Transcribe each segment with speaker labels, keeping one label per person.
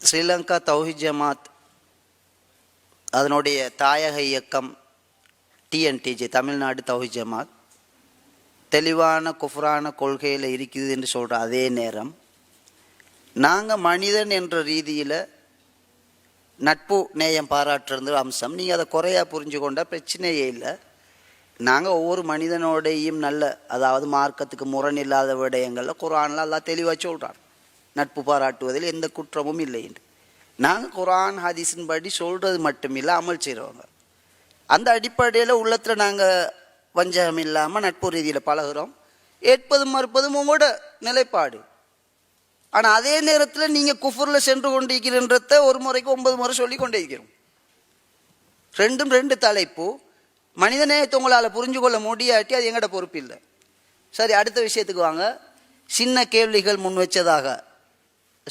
Speaker 1: ஸ்ரீலங்கா தௌஹித் ஜமாத் அதனுடைய தாயக இயக்கம் டிஎன்டிஜி தமிழ்நாடு தௌஹித் ஜமாத். தெளிவான குஃப்ரான கொள்கையில் இருக்குது என்று சொல்கிற அதே நேரம். நாங்கள் மனிதன் என்ற ரீதியில் நட்பு நேயம் பாராட்டுறது அம்சம். நீங்கள் அதை குறையா புரிஞ்சு கொண்டால் பிரச்சனையே இல்லை. நாங்கள் ஒவ்வொரு மனிதனோடையும் நல்ல அதாவது மார்க்கத்துக்கு முரண் இல்லாத விடயங்களில் குரானில் எல்லாம் தெளிவாக சொல்கிறான் நட்பு பாராட்டுவதில் எந்த குற்றமும் இல்லை என்று. நாங்கள் குரான் ஹதீஸின் படி சொல்கிறது மட்டுமில்லை அமல் செய்கிறவங்க அந்த அடிப்படையில் உள்ளத்தில் நாங்கள் வஞ்சகம் இல்லாமல் நட்பு ரீதியில் பழகுறோம். ஏற்பதும் மறுப்பதும் உங்களோட நிலைப்பாடு. ஆனால் அதே நேரத்தில் நீங்கள் குஃபரில் சென்று கொண்டிருக்கிறன்றத ஒரு முறைக்கு ஒன்பது முறை சொல்லி கொண்டே இருக்கிறோம். ரெண்டும் ரெண்டு தலைப்பு. மனிதநேயத்தை உங்களால் புரிஞ்சு கொள்ள முடியாட்டி அது எங்கட பொறுப்பு இல்லை சரி அடுத்த விஷயத்துக்கு வாங்க. சின்ன கேள்விகள் முன் வச்சதாக.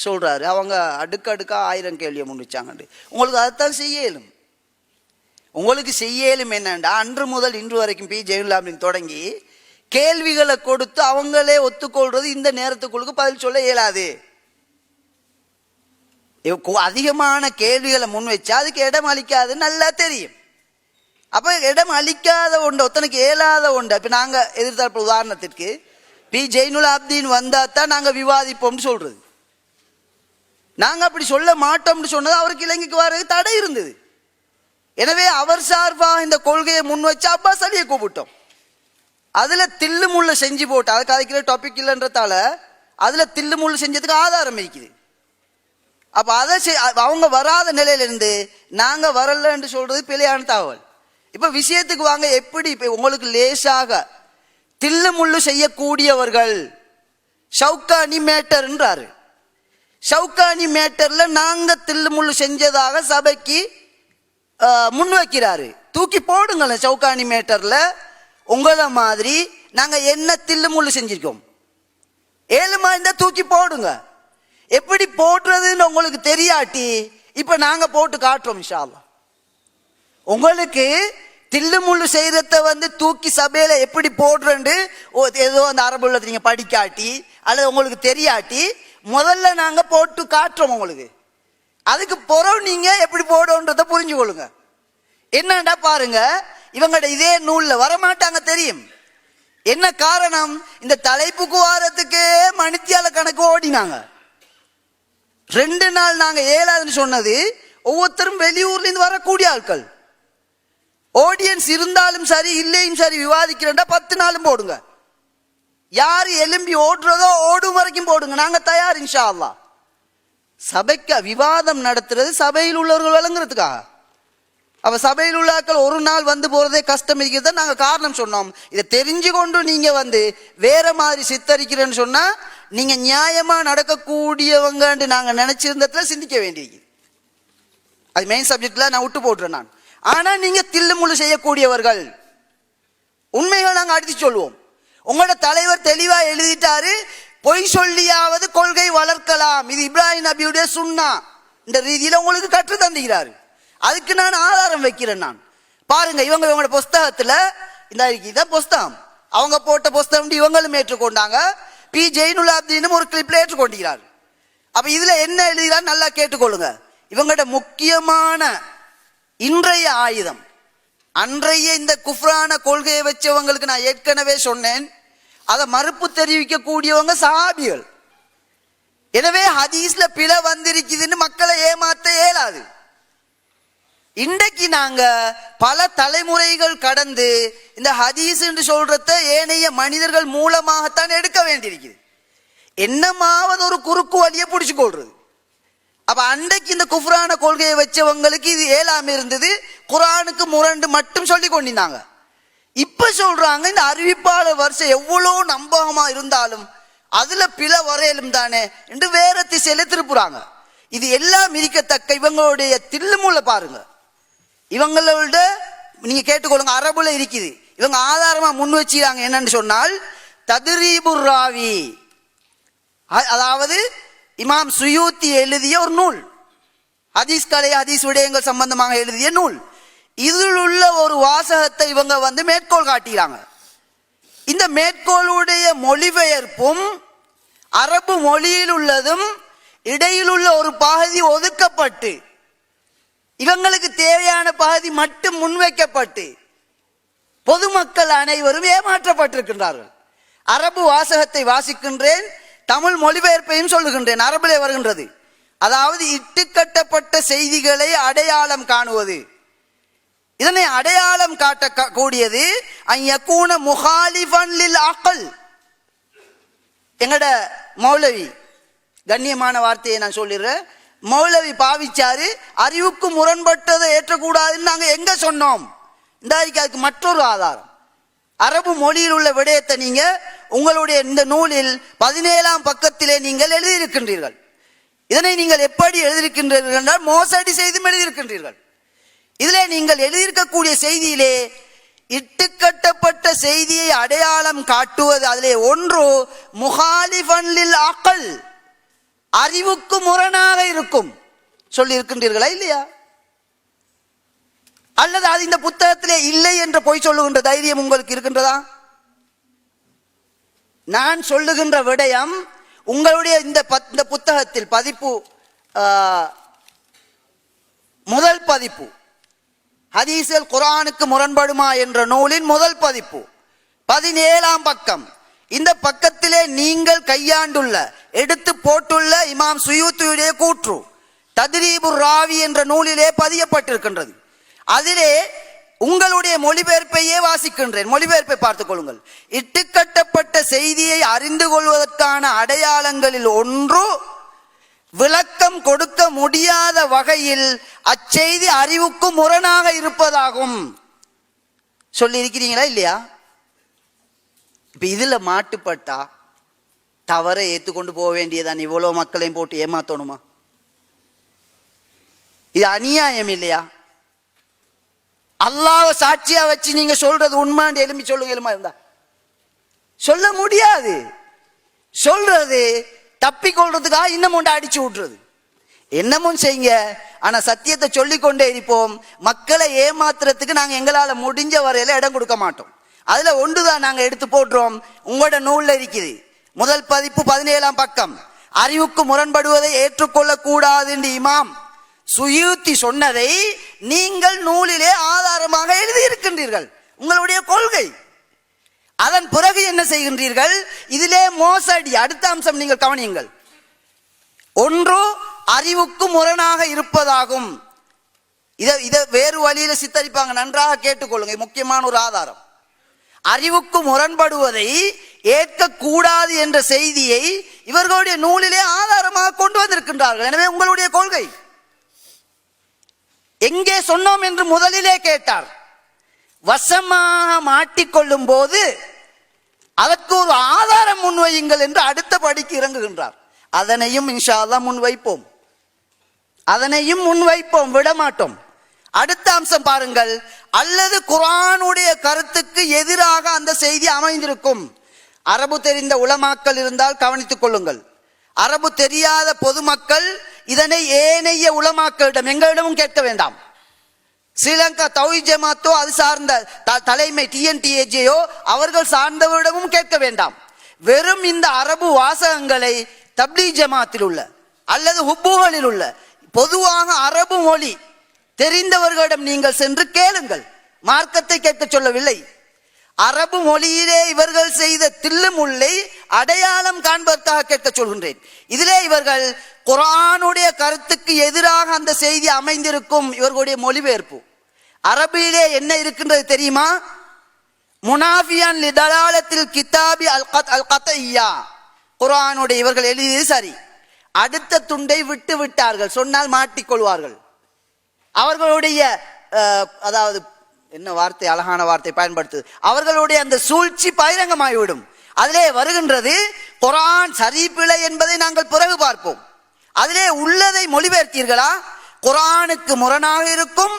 Speaker 1: சொல்கிறாரு அவங்க அடுக்கடுக்காக ஆயிரம் கேள்வியை முன்னிச்சாங்கண்டு உங்களுக்கு அதைத்தான் செய்யலும். உங்களுக்கு செய்யலும் என்னண்டா? அன்று முதல் இன்று வரைக்கும் பி ஜெயலலிதாவின் தொடங்கி கேள்விகளை கொடுத்து அவங்களே ஒத்துக்கொள்வது இந்த நேரத்துக்குள்ளுக்கு பதில் சொல்ல இயலாது. அதிகமான கேள்விகளை முன் வச்சா அதுக்கு இடம் அளிக்காதுன்னு நல்லா தெரியும். அப்போ இடம் அளிக்காத ஒன்று ஒருத்தனுக்கு இயலாத ஒன்று. இப்போ நாங்கள் எதிர்த்தரப்பு உதாரணத்திற்கு பி ஜெயினுல் அப்தீன் வந்தால் தான் நாங்கள் விவாதிப்போம்னு சொல்கிறது நாங்கள் அப்படி சொல்ல மாட்டோம்னு சொன்னது அவருக்கு இலங்கைக்கு வர்றது தடை இருந்தது. எனவே அவர் சார்பாக இந்த கொள்கையை முன் வச்சு அப்பாஸ் அலியை கூப்பிட்டோம். அதில் தில்லு முள்ள செஞ்சு போட்டு அதுக்கு அதுக்கிற டாபிக் இல்லைன்றதால அதில் தில்லு முள்ளு செஞ்சதுக்கு ஆதாரம் இருக்குது. அப்போ அதை அவங்க வராத நிலையிலேருந்து நாங்கள் வரலன்னு சொல்கிறது பிழையான தகவல். இப்போ விஷயத்துக்கு வாங்க எப்படி இப்போ உங்களுக்கு லேசாக தில்லு முள்ளு செய்யக்கூடியவர்கள் ஷவுகானி மேட்டர்ன்றாரு ஷவுகானி மேட்டர்ல நாங்க தில்லு முள்ளு செஞ்சதாக சபைக்கு முன் முன்வைக்கிறாரு தூக்கி போடுங்களேன் சவுகானி மேட்டர்ல. உங்களை மாதிரி நாங்க என்ன தில்லு முள்ளு செஞ்சிருக்கோம்? ஏழுமா இருந்தா தூக்கி போடுங்க. எப்படி போடுறதுன்னு உங்களுக்கு தெரியாட்டி இப்ப நாங்க போட்டு காட்டுறோம் இன்ஷா உங்களுக்கு தில்லு முள்ளு செய்யறத வந்து தூக்கி சபையில எப்படி போடுறேன்னு ஓ, ஏதோ அந்த அரபுள்ளத்தை நீங்க படிக்காட்டி அல்லது உங்களுக்கு தெரியாட்டி முதல்ல நாங்க போட்டு காட்டுறோம் உங்களுக்கு. அதுக்கு பிறகு நீங்க எப்படி போடுன்றத புரிஞ்சு கொள்ளுங்க என்னடா பாருங்க இவங்கட இதே நூல்ல வரமாட்டாங்க தெரியும். என்ன காரணம்? இந்த தலைப்புக்கு வாரத்துக்கே மணித்தியால கணக்கு ஓடினாங்க. ரெண்டு நாள் நாங்க ஏழாதுன்னு சொன்னது ஒவ்வொருத்தரும் வெளியூர்ல இருந்து வரக்கூடிய ஆட்கள். ஆடியன்ஸ் இருந்தாலும் சரி இல்லையும் சரி விவாதிக்கிறேன்டா பத்து நாளும் போடுங்க. யார் எலும்பி ஓடுறதோ ஓடும் வரைக்கும் போடுங்க. நாங்க தயார் இன்ஷா அல்லா சபைக்கு விவாதம் நடத்துறது சபையில் உள்ளவர்கள் விளங்குறதுக்காக. அப்போ சபையில் உள்ளாக்கள் ஒரு நாள் வந்து போறதே கஷ்டம் இருக்கிறத நாங்க காரணம் சொன்னோம். இதை தெரிஞ்சு கொண்டு நீங்க வந்து வேற மாதிரி சித்தரிக்கிறேன்னு சொன்னா நீங்க நியாயமா நடக்கக்கூடியவங்கன்ட்டு நாங்க நினைச்சிருந்ததுல சிந்திக்க வேண்டியது அது மெயின் சப்ஜெக்ட்ல நான் விட்டு போட்டுறேன் நான். ஆனா நீங்க தில்லு செய்யக்கூடியவர்கள். உண்மைகள் நாங்க அடித்து சொல்லுவோம். உங்களோட தலைவர் தெளிவா எழுதிட்டாரு பொய் சொல்லியாவது கொள்கை வளர்க்கலாம். இது இப்ராஹிம் நபியுடைய சுண்ணா. இந்த ரீதியில உங்களுக்கு கற்று தந்துகிறாரு அதுக்கு நான் ஆதாரம் வைக்கிறேன் நான். பாருங்க இவங்க இவங்களோட புஸ்தகத்துல இந்த இதான் புஸ்தகம். அவங்க போட்ட புஸ்தகம் இவங்களும் ஏற்றுக்கொண்டாங்க. பி. ஜெயினுலாப்தீனும் ஒரு கிளிப்ல ஏற்றுக்கொண்டிருக்கிறார். அப்ப இதுல என்ன எழுதுகிறார் நல்லா கேட்டுக்கொள்ளுங்க. இவங்களோட முக்கியமான இன்றைய ஆயுதம். அன்றைய இந்த குஃப்ரான கொள்கையை வச்சவங்களுக்கு நான் ஏற்கனவே சொன்னேன். அதை மறுப்பு தெரிவிக்கக்கூடியவங்க சாபிகள். எனவே ஹதீஸ்ல பிழை வந்திருக்குதுன்னு மக்களை ஏமாத்த இயலாது. இன்றைக்கு நாங்க பல தலைமுறைகள் கடந்து இந்த ஹதீஸ் என்று சொல்றத ஏனைய மனிதர்கள் மூலமாகத்தான் எடுக்க வேண்டியிருக்குது. என்னமாவது ஒரு குறுக்கு வழியை பிடிச்சு கொள்றது அப்ப அன்றைக்கு இந்த குஃப்ரான கொள்கையை வச்சவங்களுக்கு இது ஏழாம இருந்தது. குரானுக்கு முரண்டு மட்டும் சொல்லி கொண்டிருந்தாங்க. இப்ப சொல்றாங்க இந்த அறிவிப்பாளர் வருஷம் எவ்வளோ நம்பகமா இருந்தாலும் அதுல பிழ வரையலும் தானே என்று வேற திசையில திருப்புறாங்க. இது எல்லாம் இருக்கத்தக்க இவங்களுடைய தில்லுமுள்ள பாருங்க. இவங்களோட நீங்க கேட்டுக்கொள்ளுங்க அரபுல இருக்குது. இவங்க ஆதாரமா முன் வச்சுக்கிறாங்க என்னன்னு சொன்னால் ததுரீபுர் ராவி. அதாவது இமாம் சுயூத்தி எழுதிய ஒரு நூல். ஹதீஸ் கலை ஹதீஸ் விடயங்கள் சம்பந்தமாக எழுதிய நூல். இதில் உள்ள ஒரு வாசகத்தை இவங்க வந்து மேற்கோள் காட்டுகிறாங்க இந்த மேற்கோளுடைய மொழிபெயர்ப்பும் அரபு மொழியில் உள்ளதும் இடையில் உள்ள ஒரு பகுதி ஒதுக்கப்பட்டு இவங்களுக்கு தேவையான பகுதி மட்டும் முன்வைக்கப்பட்டு பொதுமக்கள் அனைவரும் ஏமாற்றப்பட்டிருக்கின்றார்கள். அரபு வாசகத்தை வாசிக்கின்றேன் தமிழ் மொழிபெயர்ப்பையும் சொல்லுகின்றேன் அரபிலே வருகின்றது. அதாவது இட்டுக்கட்டப்பட்ட செய்திகளை அடையாளம் காணுவது. இதனை அடையாளம் காட்ட க- கூடியது ஐயக்கூன முகாலிஃபன் லில் எங்கட மௌலவி கண்ணியமான வார்த்தையை நான் சொல்லிடுறேன். மௌலவி பாவிச்சாரு அறிவுக்கு முரண்பட்டதை ஏற்றக்கூடாதுன்னு நாங்கள் எங்கே சொன்னோம்? இந்த அதுக்கு மற்றொரு ஆதாரம். அரபு மொழியில் உள்ள விடயத்தை நீங்கள் உங்களுடைய இந்த நூலில் பதினேழாம் பக்கத்திலே நீங்கள் எழுதியிருக்கின்றீர்கள். இதனை நீங்கள் எப்படி எழுதியிருக்கின்றீர்கள் என்றால் மோசடி செய்தும் எழுதியிருக்கின்றீர்கள். இதிலே நீங்கள் எழுதியிருக்கக்கூடிய செய்தியிலே இட்டுக்கட்டப்பட்ட செய்தியை அடையாளம் காட்டுவது அதிலே ஒன்று முகாலிஃபன்லில் ஆக்கல் அறிவுக்கு முரணாக இருக்கும் சொல்லி இருக்கின்றீர்களா இல்லையா? அல்லது அது இந்த புத்தகத்திலே இல்லை என்று பொய் சொல்லுகின்ற தைரியம் உங்களுக்கு இருக்கின்றதா? நான் சொல்லுகின்ற விடயம் உங்களுடைய இந்த பத்- இந்த புத்தகத்தில் பதிப்பு முதல் பதிப்பு. ஹதீஸில் குரானுக்கு முரண்படுமா என்ற நூலின் முதல் பதிப்பு. பதினேழாம் பக்கம். இந்த பக்கத்திலே நீங்கள் கையாண்டுள்ள எடுத்து போட்டுள்ள இமாம் சுயூத்துடைய கூற்று. தத்ரீபு ராவி என்ற நூலிலே பதியப்பட்டிருக்கின்றது. அதிலே உங்களுடைய மொழிபெயர்ப்பையே வாசிக்கின்றேன். மொழிபெயர்ப்பை பார்த்துக் கொள்ளுங்கள். இட்டுக்கட்டப்பட்ட செய்தியை அறிந்து கொள்வதற்கான அடையாளங்களில் ஒன்று விளக்கம் கொடுக்க முடியாத வகையில் அச்செய்தி அறிவுக்கு முரணாக இருப்பதாகும். சொல்லி இருக்கிறீங்களா இல்லையா? இப்ப இதுல மாட்டுப்பட்டா தவறை ஏற்றுக்கொண்டு போக வேண்டியதான் இவ்வளவு மக்களையும் போட்டு ஏமாத்தணுமா? இது அநியாயம் இல்லையா? அல்லாவ சாட்சியா வச்சு நீங்க சொல்றது உண்மைன்னு எலும்பி சொல்லுங்க எலுமா இருந்தா. சொல்ல முடியாது. சொல்றது தப்பிக்கொள்றதுக்காக இன்னமும் ஒன்று அடிச்சு விட்டுறது என்னமும் செய்யுங்க. ஆனா சத்தியத்தை சொல்லிக்கொண்டே இருப்போம். மக்களை ஏமாத்துறதுக்கு நாங்க எங்களால முடிஞ்ச வரையில இடம் கொடுக்க மாட்டோம். அதுல ஒன்றுதான் நாங்க எடுத்து போட்டுறோம். உங்களோட நூல்ல இருக்குது. முதல் பதிப்பு பதினேழாம் பக்கம். அறிவுக்கு முரண்படுவதை ஏற்றுக்கொள்ள கூடாது என்று இமாம் சுயூத்தி சொன்னதை நீங்கள் நூலிலே ஆதாரமாக எழுதியிருக்கின்றீர்கள். உங்களுடைய கொள்கை. அதன் பிறகு என்ன செய்கின்றீர்கள்? இதிலே மோசடி. அடுத்த அம்சம் நீங்கள் கவனியுங்கள். ஒன்று அறிவுக்கு முரணாக இருப்பதாகும். இதை இதை வேறு வழியில சித்தரிப்பாங்க. நன்றாக கேட்டுக்கொள்ளுங்க முக்கியமான ஒரு ஆதாரம். அறிவுக்கு முரண்படுவதை ஏற்கக்கூடாது என்ற செய்தியை இவர்களுடைய நூலிலே ஆதாரமாக கொண்டு வந்திருக்கின்றார்கள். எனவே உங்களுடைய கொள்கை. எங்கே சொன்னோம் என்று முதலிலே கேட்டார். வசமாக மாட்டிக்கொள்ளும் போது அதற்கு ஒரு ஆதாரம் முன்வையுங்கள் என்று அடுத்த படிக்கு இறங்குகின்றார். அதனையும் இன்ஷா முன்வைப்போம். அதனையும் முன்வைப்போம் விடமாட்டோம். அடுத்த அம்சம் பாருங்கள். அல்லது குரானுடைய கருத்துக்கு எதிராக அந்த செய்தி அமைந்திருக்கும். அரபு தெரிந்த உளமாக்கல் இருந்தால் கவனித்துக் கொள்ளுங்கள். அரபு தெரியாத பொதுமக்கள் இதனை ஏனைய உலமாக்களிடம் எங்களிடமும் கேட்க வேண்டாம். ஸ்ரீலங்கா தௌஹி ஜமாத்தோ அது சார்ந்த த- தலைமை டிஎன்டிஏஜேயோ அவர்கள் சார்ந்தவரிடமும் கேட்க வேண்டாம். வெறும் இந்த அரபு வாசகங்களை தப்லீ ஜமாத்தில் உள்ள அல்லது ஹுப்புகளில் உள்ள பொதுவாக அரபு மொழி தெரிந்தவர்களிடம் நீங்கள் சென்று கேளுங்கள். மார்க்கத்தை கேட்க சொல்லவில்லை. அரபு மொழியிலே இவர்கள் செய்த தில்லுமுல்லை அடையாளம் காண்பதற்காக கேட்க சொல்கின்றேன். இதிலே இவர்கள் குரானுடைய கருத்துக்கு எதிராக அந்த செய்தி அமைந்திருக்கும் இவர்களுடைய மொழிபெயர்ப்பு. அரபியிலே என்ன இருக்கின்றது தெரியுமா? முனாஃபியான் லிதலாலத்தில் கிதாபி அல் கத் அல் கத்தையா. குரானுடைய இவர்கள் எழுதியது சரி. அடுத்த துண்டை விட்டு விட்டார்கள். சொன்னால் மாட்டிக்கொள்வார்கள். அவர்களுடைய அதாவது என்ன வார்த்தை? அழகான வார்த்தை பயன்படுத்து அவர்களுடைய அந்த சூழ்ச்சி பகிரங்கமாகிவிடும். அதிலே வருகின்றது குரான் சரிப்பிழை என்பதை நாங்கள் பிறகு பார்ப்போம். அதிலே உள்ளதை மொழிபெயர்த்தீர்களா? குரானுக்கு முரணாக இருக்கும்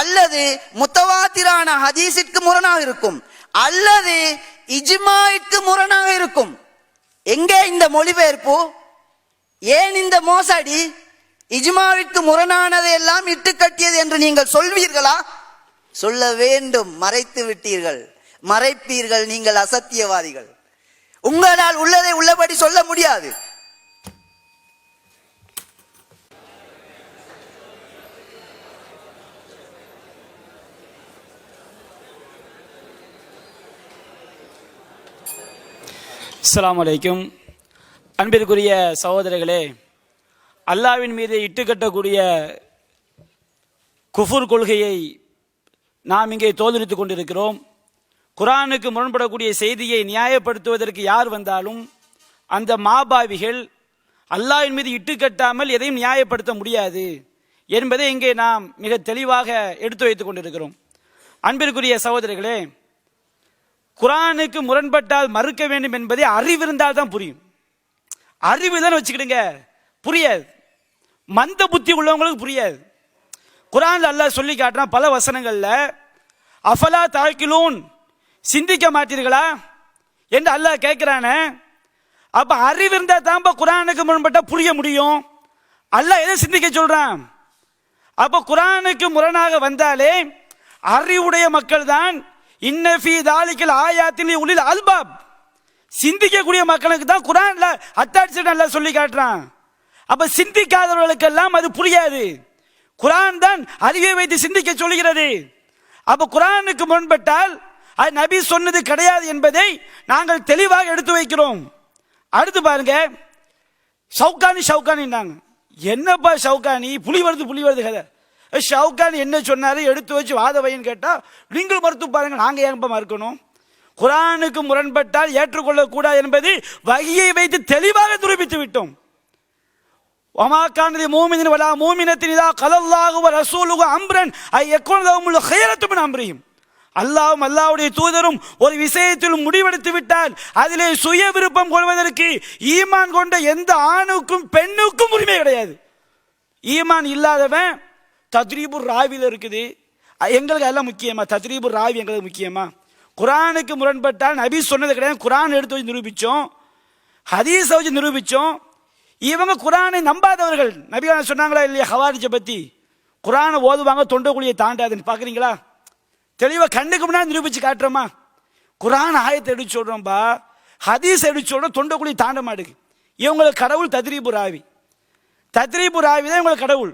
Speaker 1: அல்லது முத்தவாத்திரான ஹதீஸிற்கு முரணாக இருக்கும் அல்லது இஜ்மாய்க்கு முரணாக இருக்கும். எங்கே இந்த மொழிபெயர்ப்பு? ஏன் இந்த மோசடி? இஜ்மாவிற்கு முரணானதை எல்லாம் இட்டு கட்டியது என்று நீங்கள் சொல்வீர்களா? சொல்ல வேண்டும் மறைத்து விட்டீர்கள். மறைப்பீர்கள் நீங்கள் அசத்தியவாதிகள். உங்களால் உள்ளதை உள்ளபடி சொல்ல முடியாது.
Speaker 2: அஸ்லாம் வலைக்கும் அன்பிற்குரிய சகோதரர்களே அல்லாவின் மீது இட்டுக்கட்டக்கூடிய குஃபூர் கொள்கையை நாம் இங்கே தோதரித்துக் கொண்டிருக்கிறோம். குரானுக்கு முரண்படக்கூடிய செய்தியை நியாயப்படுத்துவதற்கு யார் வந்தாலும் அந்த மாபாவிகள் அல்லாஹின் மீது இட்டுக்கட்டாமல் எதையும் நியாயப்படுத்த முடியாது என்பதை இங்கே நாம் மிக தெளிவாக எடுத்து வைத்துக் கொண்டிருக்கிறோம். அன்பிற்குரிய சகோதரர்களே குரானுக்கு முரண்பட்டால் மறுக்க வேண்டும் என்பதை அறிவிருந்தால் தான் புரியும். அறிவு தான் வச்சுக்கிடுங்க புரியாது. மந்த புத்தி உள்ளவங்களுக்கு புரியாது. குரான் அல்லாஹ் சொல்லி காட்டுறான் பல வசனங்களில் அஃபலா தாக்கிலூன்? சிந்திக்க மாட்டீர்களா? என்று அல்லாஹ் கேட்குறானே அப்போ அறிவு இருந்தால் தான் குரானுக்கு முன்பட்ட புரிய முடியும். அல்லாஹ் எதை சிந்திக்க சொல்கிறான் அப்போ குரானுக்கு முரணாக வந்தாலே அறிவுடைய மக்கள் தான் இன்னஃபி தாலிக்கல் ஆயாத்தின் உளில் அல்பாப். சிந்திக்கக்கூடிய மக்களுக்கு தான் குரான்ல அத்தாட்சி நல்லா சொல்லி காட்டுறான். அப்ப சிந்திக்காதவர்களுக்கெல்லாம் அது புரியாது. குரான் தான் அறிவை வைத்து சிந்திக்க சொல்கிறது அப்போ குரானுக்கு முன்பட்டால் அது நபி சொன்னது கிடையாது என்பதை நாங்கள் தெளிவாக எடுத்து வைக்கிறோம். அடுத்து பாருங்க சவுகானி ஷவுகானின்னாங்க. என்னப்பா ஷவுகானி? புலி வருது புலி வருது கதை. அஹ் ஷவுகானி என்ன சொன்னாரு? எடுத்து வச்சு வாத வைன்னு கேட்டால் நீங்கள் மறுத்து பாருங்க நாங்கள் ஏன்பா மறுக்கணும்? குரானுக்கு முரண்பட்டால் ஏற்றுக்கொள்ளக்கூடாது என்பது வகையை வைத்து தெளிவாக துருபித்து விட்டோம். ஒமாக்கானது மூமினின் வலா மூமினத்தின் இதா கலல்லாகுவ ரசூலுகு அம்ரன் ஐ எக்கொள்ளவுமுள்ள ஹைரத்துமின் அம்ரியும் அல்லாவும் அல்லாவுடைய தூதரும் ஒரு விஷயத்தில் முடிவெடுத்து விட்டால் அதிலே சுய விருப்பம் கொள்வதற்கு ஈமான் கொண்ட எந்த ஆணுக்கும் பெண்ணுக்கும் உரிமை கிடையாது. ஈமான் இல்லாதவன் தத்ரீபுர் ராவில இருக்குது. எங்களுக்கு எல்லாம் முக்கியமா? தத்ரீபுர் ராவி எங்களுக்கு முக்கியமா? குரானுக்கு முரண்பட்டால் நபி சொன்னது கிடையாது. குரான் எடுத்து வச்சு நிரூபித்தோம் ஹதீஸை வச்சு நிரூபித்தோம் இவங்க குரானை நம்பாதவர்கள். நபி சொன்னாங்களா இல்லையா ஹவாரிஜை பற்றி குரானை ஓதுவாங்க தொண்டக்குழியை தாண்டாதுன்னு. பார்க்குறீங்களா? தெளிவாக கண்ணுக்கு முன்னாடி நிரூபித்து காட்டுறோமா? குரான் ஆயத்தை எடுத்து சொல்கிறோம்பா ஹதீஸ் எடுத்து சொல்கிறோம் தொண்டக்குழி தாண்ட மாட்டுக்கு. இவங்களுக்கு கடவுள் தத்ரீபு ராவி. தத்ரீபு ராவி தான் இவங்களுக்கு கடவுள்.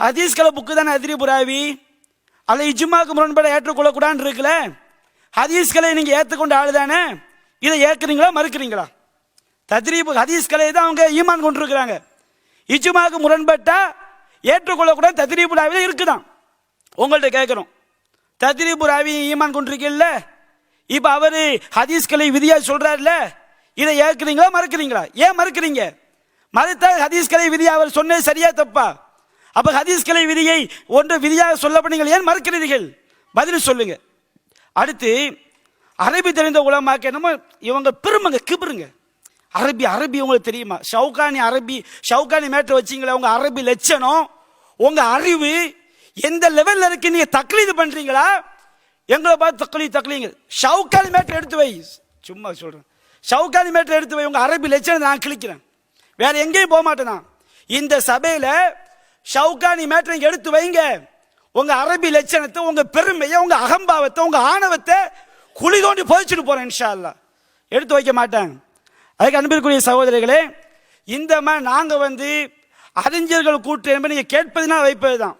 Speaker 2: ஹதீஸ்களை புக்கு தானே தத்ரீபு ராவி? அல்ல இஜ்மாக்கு முரண்பட ஏற்றுக்கொள்ளக்கூடான்னு இருக்குல்ல? ஹதீஸ்களை நீங்கள் ஏற்றுக்கொண்ட ஆள் தானே? இதை ஏற்கிறீங்களா மறுக்கிறீங்களா? தத்ரீபு ஹதீஸ்களை தான் அவங்க ஈமான் கொண்டிருக்கிறாங்க. இஜுமாவுக்கு முரண்பட்டால் ஏற்றுக்கொள்ளக்கூடாது தத்ரீபு ராவில இருக்குதான். உங்கள்கிட்ட கேட்குறோம். தத்ரீபு ராவி ஈமான் கொண்டிருக்கீல்ல இப்போ அவர் ஹதீஸ்களை விதியாக சொல்கிறாருல்ல இதை ஏற்கிறீங்களா மறுக்கிறீங்களா? ஏன் மறுக்கிறீங்க? மறுத்த ஹதீஸ்களை விதி அவர் சொன்னது சரியா தப்பா? அப்போ ஹதீஸ்களை விதியை ஒன்று விதியாக சொல்லப்பட்டீங்கள் ஏன் மறுக்கிறீர்கள்? பதில் சொல்லுங்க. அடுத்து அரபி தெரிந்த உலமாக்க என்னமோ இவங்க பெருமைங்க கிபருங்க. அரபி அரபி உங்களுக்கு தெரியுமா? ஷவுகானி அரபி ஷவுகானி மேட்டர் வச்சிங்களே உங்க அரபி லட்சணம் உங்க அறிவு எந்த லெவல்ல இருக்கு நீங்க தக்லீது பண்றீங்களா? எங்களை பார்த்து தக்லீ தக்லீங்க. ஷவுகானி மேட்டர் எடுத்து வை. சும்மா சொல்றேன். ஷவுகானி மேட்டர் எடுத்து வை. உங்க அரபி லட்சணம் நான் கிழிக்கிறேன். வேற எங்கேயும் போக மாட்டேன் நான். இந்த சபையில ஷவுகானி மேட்டர் எடுத்து வைங்க. உங்க அரபி லட்சணத்தை உங்க பெருமையை உங்க அகம்பாவத்தை உங்க ஆணவத்தை குழி தோண்டி புதைச்சிட்டு போறேன் இன்ஷா எடுத்து வைக்க மாட்டாங்க அதுக்கு அன்பிற்குரிய சகோதரிகளே இந்த மாதிரி நாங்கள் வந்து அறிஞர்கள் கூட்டு என்பது நீங்கள் கேட்பதுனா வைப்பது தான்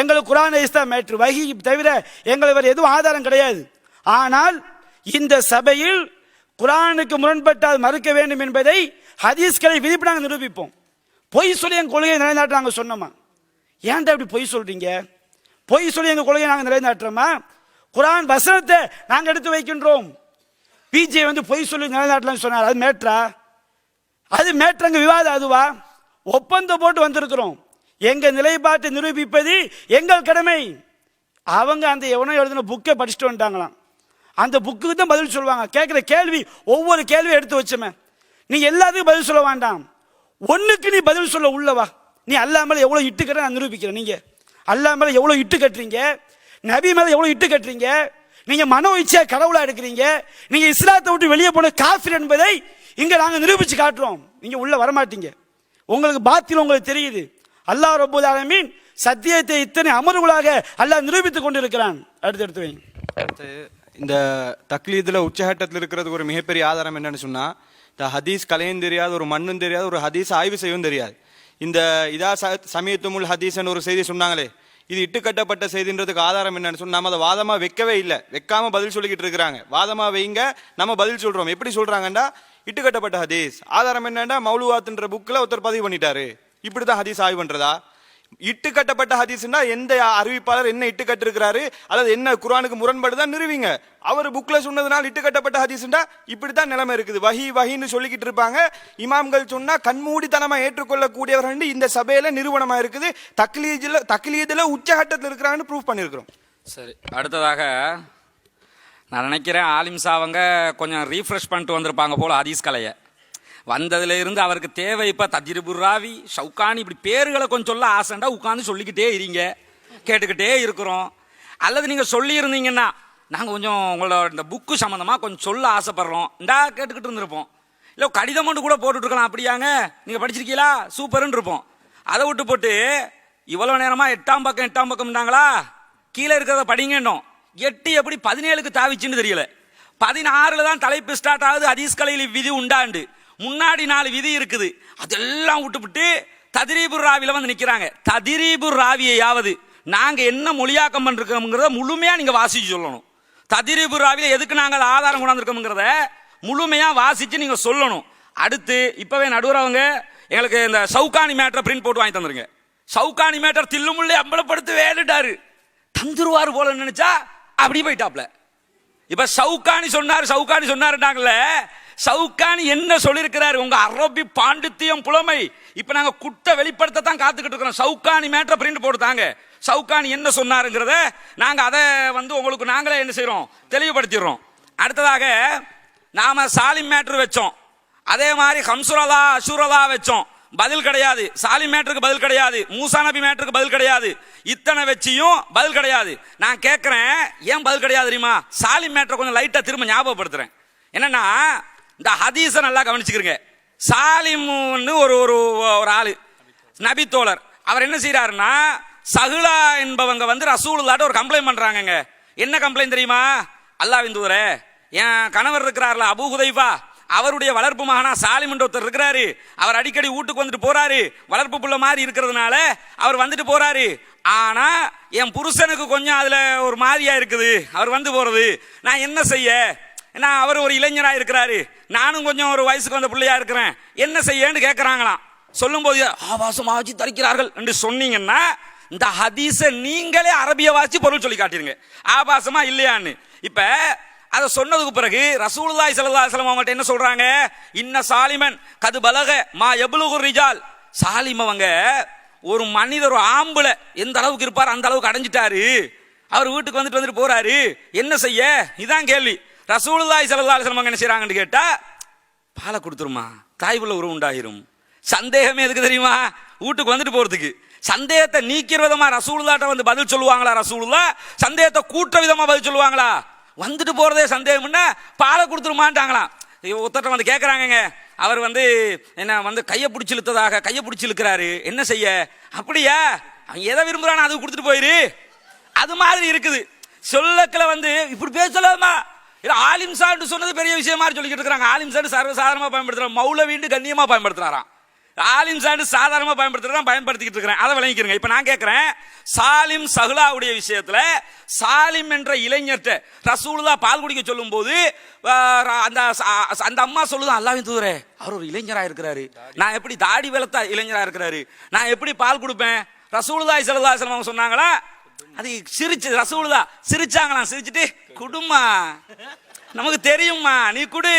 Speaker 2: எங்களுக்கு குரான் தான் மேட்ரு வகி தவிர எங்களுக்கு வேறு எதுவும் ஆதாரம் கிடையாது. ஆனால் இந்த சபையில் குரானுக்கு முரண்பட்டால் மறுக்க வேண்டும் என்பதை ஹதீஸ்களை விதிப்பு நாங்கள் நிரூபிப்போம். பொய் சொல்லி எங்கள் கொள்கையை நிலைநாட்ட நாங்கள் சொன்னோமா? ஏன்டா இப்படி பொய் சொல்கிறீங்க பொய் சொல்லி எங்கள் கொள்கையை நாங்கள் நிலைநாட்டுறோமா? குரான் வசனத்தை நாங்கள் எடுத்து வைக்கின்றோம். பிஜே வந்து பொய் சொல்லி நிலைநாட்டலாம்னு சொன்னார். அது மேட்ரா? அது மேட்ரங்க விவாதம் அதுவா? ஒப்பந்தம் போட்டு வந்திருக்கிறோம். எங்கள் நிலைப்பாட்டை நிரூபிப்பது எங்கள் கடமை. அவங்க அந்த எவனோ எழுதின புக்கை படிச்சுட்டு வந்துட்டாங்களாம். அந்த புக்குக்கு தான் பதில் சொல்லுவாங்க. கேட்குற கேள்வி ஒவ்வொரு கேள்வியும் எடுத்து வச்சுமே. நீ எல்லாத்துக்கும் பதில் சொல்ல வேண்டாம். ஒன்றுக்கு நீ பதில் சொல்ல உள்ளவா நீ அல்லா மேலே எவ்வளோ இட்டு கட்ட நான் நிரூபிக்கிறேன். நீங்கள் அல்லா மேலே எவ்வளோ இட்டு கட்டுறீங்க? நபி மேலே எவ்வளோ இட்டு கட்டுறீங்க? நீங்க மனோ இச்சையா கடவுளா எடுக்கிறீங்க. நீங்க இஸ்லாத்தை விட்டு வெளியே போன காஃபிர் என்பதை இங்க நாங்க நிரூபிச்சு காட்டுறோம். நீங்க உள்ள வரமாட்டீங்க. உங்களுக்கு பாத்தில் உங்களுக்கு தெரியுது. அல்லாஹ் ரப்பூல் ஆலமீன் சத்தியத்தை இத்தனை அமர்வுகளாக அல்லாஹ் நிரூபித்துக் கொண்டிருக்கிறான். அடுத்து எடுத்து வைங்க.
Speaker 3: அடுத்து இந்த தக்லீதுல உச்சகட்டத்தில் இருக்கிறதுக்கு ஒரு மிகப்பெரிய ஆதாரம் என்னன்னு சொன்னா இந்த ஹதீஸ் கலையும் தெரியாது ஒரு மண்ணும் தெரியாது ஒரு ஹதீஸ் ஆய்வு செய்யவும் தெரியாது. இந்த இதா ச- சமயத்துமுல் ஹதீஸ்னு ஒரு செய்தி சொன்னாங்களே இது இட்டுக்கட்டப்பட்ட செய்தின்றதுக்கு ஆதாரம் என்னன்னு சொன்னால் நம்ம அதை வாதமாக வைக்கவே இல்லை. வைக்காம பதில் சொல்லிக்கிட்டு இருக்கிறாங்க. வாதமாக வைங்க நம்ம பதில் சொல்கிறோம் எப்படி சொல்றாங்கன்னா இட்டுக்கட்டப்பட்ட ஹதீஸ். ஆதாரம் என்னன்னா மௌலுவாத்துன்ற புக்கில் ஒருத்தர் பதிவு பண்ணிட்டாரு. இப்படி தான் ஹதீஸ் ஆய்வு பண்றதா? இட்டு கட்டப்பட்ட ஹதீஸ்னா எந்த அறிவிப்பாளர் என்ன இட்டு கட்டிருக்கிறாரு அல்லது என்ன குரானுக்கு முரண்பாடு தான் நிறுவிங்க. அவர் புக்கில் சொன்னதுனால இட்டு கட்டப்பட்ட ஹதீஸ்னா இப்படித்தான் நிலைமை இருக்குது. வஹி வஹின்னு சொல்லிக்கிட்டு இருப்பாங்க. இமாம்கள் சொன்னால் கண்மூடித்தனமாக ஏற்றுக்கொள்ளக்கூடியவர்கள் இந்த சபையில் நிறுவனமாக இருக்குது. தக்லீஜில் தக்லீதில் உச்சகட்டத்தில் இருக்கிறாங்கன்னு ப்ரூவ் பண்ணிருக்கிறோம்
Speaker 4: சரி அடுத்ததாக நான் நினைக்கிறேன் ஆலிம் சாவங்க கொஞ்சம் ரீஃப்ரெஷ் பண்ணிட்டு வந்திருப்பாங்க போல் ஹதீஸ் கலையை. வந்ததுலேருந்து அவருக்கு தேவை இப்போ தஜிரிபுர் ராவி ஷவுகானி இப்படி பேர்களை கொஞ்சம் சொல்ல ஆசைண்டா உட்காந்து சொல்லிக்கிட்டே இருங்க. கேட்டுக்கிட்டே இருக்கிறோம். அல்லது நீங்கள் சொல்லியிருந்தீங்கன்னா நாங்கள் கொஞ்சம் உங்களோட இந்த புக்கு சம்மந்தமாக கொஞ்சம் சொல்ல ஆசைப்பட்றோம். இந்தா கேட்டுக்கிட்டு இருந்திருப்போம். இல்லை கடிதம் மட்டும் கூட போட்டுட்ருக்கலாம் அப்படியாங்க? நீங்கள் படிச்சிருக்கீங்களா? சூப்பர்னு இருப்போம். அதை விட்டு போட்டு இவ்வளோ நேரமாக எட்டாம் பக்கம் எட்டாம் பக்கம்ட்டாங்களா கீழே இருக்கிறத படிங்கன்னோம் எட்டு எப்படி பதினேழுக்கு தாவிச்சுன்னு தெரியல. பதினாறுல தான் தலைப்பு ஸ்டார்ட் ஆகுது ஹதீஸ் கலையில் விதி உண்டாண்டு. முன்னாடி நாலு விதி இருக்குது. அதெல்லாம் விட்டுவிட்டு ததிரீபுர் ராவியில் வந்து நிற்கிறாங்க ததிரீபுர் ராவியையாவது நாங்கள் என்ன மொழியாக்கம் பண்ணிருக்கோம்ங்கிறத முழுமையாக நீங்கள் வாசித்து சொல்லணும். ததிரீபுர் ராவியில் எதுக்கு நாங்கள் ஆதாரம் கொண்டாந்துருக்கோம்ங்கிறத முழுமையாக வாசித்து நீங்கள் சொல்லணும். அடுத்து இப்போவே நடுவுறவங்க எங்களுக்கு இந்த சவுகானி மேட்டரை பிரிண்ட் போட்டு வாங்கி தந்துருங்க. சவுகானி மேட்டர் தில்லுமுள்ளே அம்பலப்படுத்து வேண்டுட்டாரு. தந்துருவார் போல நினைச்சா அப்படி போயிட்டாப்ல. இப்போ சவுகானி சொன்னார் சவுகானி சொன்னாருட்டாங்கல்ல சவுகானி என்ன சொல்லியிருக்கிறாரு உங்க அரபி பாண்டித்தியம் புலமை. இப்ப நாங்க குட்ட வெளிப்படுத்த தான் காத்துக்கிட்டு இருக்கிறோம். சவுகானி மேட்டரை பிரிண்ட் போடுத்தாங்க சவுக்கானி என்ன சொன்னாருங்கிறத நாங்க அதை வந்து உங்களுக்கு நாங்களே என்ன செய்யறோம் தெளிவுபடுத்திடுறோம். அடுத்ததாக நாம சாலிம் மேட்டர் வச்சோம். அதே மாதிரி ஹம்சுரலா அசுரதா வச்சோம். பதில் கிடையாது. சாலிம் மேட்டருக்கு பதில் கிடையாது. மூசா நபி மேட்டருக்கு பதில் கிடையாது. இத்தனை வச்சியும் பதில் கிடையாது. நான் கேட்குறேன் ஏன் பதில் கிடையாது தெரியுமா? சாலி மேட்டரை கொஞ்சம் லைட்டாக திரும்ப ஞாபகப்படுத்துறேன். என்னன்னா இந்த ஹதீஸை நல்லா கவனிச்சுக்கிறீங்க சாலிம்னு ஒரு ஒரு ஒரு ஆள் நபி தோழர். அவர் என்ன செய்கிறாருன்னா சகுலா என்பவங்க வந்து ரசூலுல்லாட்ட ஒரு கம்ப்ளைண்ட் பண்ணுறாங்கங்க என்ன கம்ப்ளைண்ட் தெரியுமா? அல்லாஹ்வின் தூதரே என் கணவர் இருக்கிறார்ல அபு ஹுதைஃபா அவருடைய வளர்ப்பு மகனா சாலிம் என்ற ஒருத்தர் இருக்கிறாரு. அவர் அடிக்கடி வீட்டுக்கு வந்துட்டு போறாரு. வளர்ப்பு புள்ள மாதிரி இருக்கிறதுனால அவர் வந்துட்டு போறாரு. ஆனா என் புருஷனுக்கு கொஞ்சம் அதுல ஒரு மாதிரியா இருக்குது. அவர் வந்து போறது. நான் என்ன செய்ய? ஏன்னா அவர் ஒரு இளைஞராக இருக்கிறாரு. நானும் கொஞ்சம் ஒரு வயசுக்கு வந்த பிள்ளையா இருக்கிறேன். என்ன செய்யன்னு கேட்குறாங்களாம் சொல்லும்போது ஆபாசமா வச்சு தரிக்கிறார்கள் என்று சொன்னீங்கன்னா இந்த ஹதீஸை நீங்களே அரபிய வாசி பொருள் சொல்லி காட்டிருங்க. ஆபாசமா இல்லையான்னு. இப்ப அதை சொன்னதுக்கு பிறகு ரசூலுல்லாஹி ஸல்லல்லாஹு அலைஹி அவங்கள்ட்ட என்ன சொல்றாங்க? இன்ன சாலிமன் கது பலக மா எபுலுகு ரிஜால். சாலிம் அவங்க ஒரு மனிதர் ஒரு ஆம்பளை எந்த அளவுக்கு இருப்பார் அந்த அளவுக்கு அடைஞ்சிட்டாரு. அவர் வீட்டுக்கு வந்துட்டு வந்துட்டு போறாரு. என்ன செய்ய? இதான் கேள்வி. ரசூலுல்லாய் ஸல்லல்லாஹு அலைஹி என்ன செய்கிறாங்கன்னு கேட்டால் பாலை கொடுத்துருமா. தாய்வுள்ள உறவு உண்டாகிரும் சந்தேகமே எதுக்கு தெரியுமா? வீட்டுக்கு வந்துட்டு போகிறதுக்கு சந்தேகத்தை நீக்கிற விதமாக ரசூலுல்லாட்ட வந்து பதில் சொல்லுவாங்களா ரசூலுல்லா? சந்தேகத்தை கூட்டுற விதமாக பதில் சொல்லுவாங்களா? வந்துட்டு போகிறதே சந்தேகம்னா பாலை கொடுத்துருமான்ட்டாங்களாம். ஒத்தட்ட வந்து கேட்குறாங்கங்க அவர் வந்து என்ன வந்து கையை பிடிச்சி இழுத்ததாக கையை பிடிச்சி இழுக்கிறாரு. என்ன செய்ய? அப்படியா? அவன் எதை விரும்புகிறானோ அது கொடுத்துட்டு போயிரு. அது மாதிரி இருக்குது. சொல்லக்கில் வந்து இப்படி பேசலாமா இல்லை ஆலிம்சான்னு சொன்னது பெரிய விஷயம் மாதிரி சொல்லிக்கிட்டு இருக்காங்க ஆலிம்சான்னு சர்வசாதாரணமாக பயன்படுத்துகிறாங்க பயன்படுத்துறாங்க மௌலவீண்டு கண்ணியமா பயன்படுத்துறாராம். ஆலிம் சாண்டு சாதாரணமா பயன்படுத்திக்கிட்டு இருக்கிறேன் அதை விளங்கிக்கிறேங்க. இப்போ நான் கேட்குறேன் சாலிம் சஹ்லாவுடைய விஷயத்தில் சாலிம் என்ற இளைஞர்கிட்ட ரசூலுதா பால் குடிக்க சொல்லும் போது அந்த அந்த அம்மா சொல்லுதான் அல்லாவின் தூதரே அவர் ஒரு இளைஞராக இருக்கிறாரு. நான் எப்படி தாடி வெளுத்தா இளைஞராக இருக்கிறாரு? நான் எப்படி பால் கொடுப்பேன்? ரசூலுதா ஸல்லல்லாஹு அவங்க சொன்னாங்களா அது சிரிச்சு ரசூலுதா சிரிச்சாங்களாம் சிரிச்சுட்டு குடுமா நமக்கு தெரியுமா நீ குடு.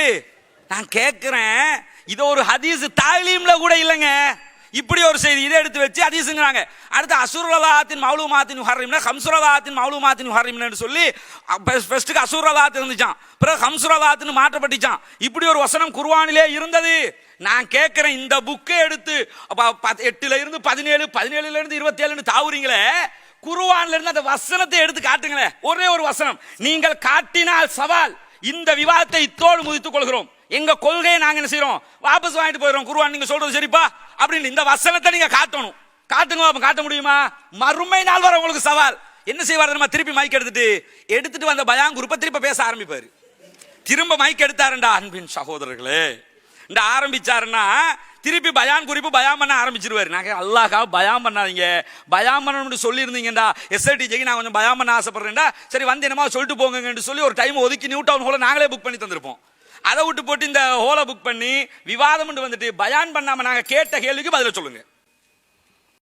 Speaker 4: நான் கேட்கிறேன் இது ஒரு ஹதீஸ் தாலீம்ல கூட இல்லைங்க. இப்படி ஒரு செய்தி இதை எடுத்து வச்சு ஹதீஸுங்கிறாங்க. அடுத்து அசுரலாத்தின் மௌலுமாத்தின் ஹர்ரிம்னா ஹம்சுரலாத்தின் மௌலுமாத்தின் ஹர்ரிம்னு சொல்லி ஃபர்ஸ்ட்டுக்கு அசுரலாத் இருந்துச்சான் பிறகு ஹம்சுரலாத்துன்னு மாற்றப்பட்டுச்சான் இப்படி ஒரு வசனம் குர்வானிலே இருந்தது. நான் கேட்கிறேன் இந்த புக்கை எடுத்து எட்டுல இருந்து பதினேழு பதினேழுல இருந்து இருபத்தி ஏழுன்னு தாவுறீங்களே குருவான்ல இருந்து அந்த வசனத்தை எடுத்து காட்டுங்களேன். ஒரே ஒரு வசனம். நீங்கள் காட்டினால் சவால். இந்த விவாதத்தை இத்தோடு முதித்துக் கொள்கிறோம். எங்க கொள்கையை நாங்க என்ன செய்யறோம் வாபஸ் வாங்கிட்டு போயிடும் குருவான் நீங்க சொல்றது சரிப்பா? அப்படின்னு இந்த வசனத்தை நீங்க காட்டணும். காட்டுங்க காட்ட முடியுமா? மறுமை நாள் வர உங்களுக்கு சவால். என்ன செய்வார் நம்ம திருப்பி மைக் எடுத்துட்டு எடுத்துட்டு வந்த பயாங் குரூப்பை திருப்ப பேச ஆரம்பிப்பாரு. திரும்ப மைக் எடுத்தாருண்டா அன்பின் சகோதரர்களே. இந்த ஆரம்பிச்சாருன்னா திருப்பி பயான் குறிப்பு பயான் பண்ண ஆரம்பிச்சிருவாரு. நாங்கள் அல்லாக்காக பயான் பண்ணாதீங்க. பயான் பண்ணணும்னு சொல்லியிருந்தீங்கடா. எஸ்ஐடிஜிக்கு நான் கொஞ்சம் பயான் பண்ண ஆசைப்படுறேன்டா. சரி வந்து என்னமா சொல்லிட்டு போங்கன்னு சொல்லி ஒரு டைம் ஒதுக்கி நியூ டவுன் ஹோலை நாங்களே புக் பண்ணி தந்திருப்போம். அதை விட்டு போட்டு இந்த ஹோலை புக் பண்ணி விவாதம் வந்துட்டு பயான் பண்ணாமல் நாங்கள் கேட்ட கேள்விக்கு பதில சொல்லுங்கள்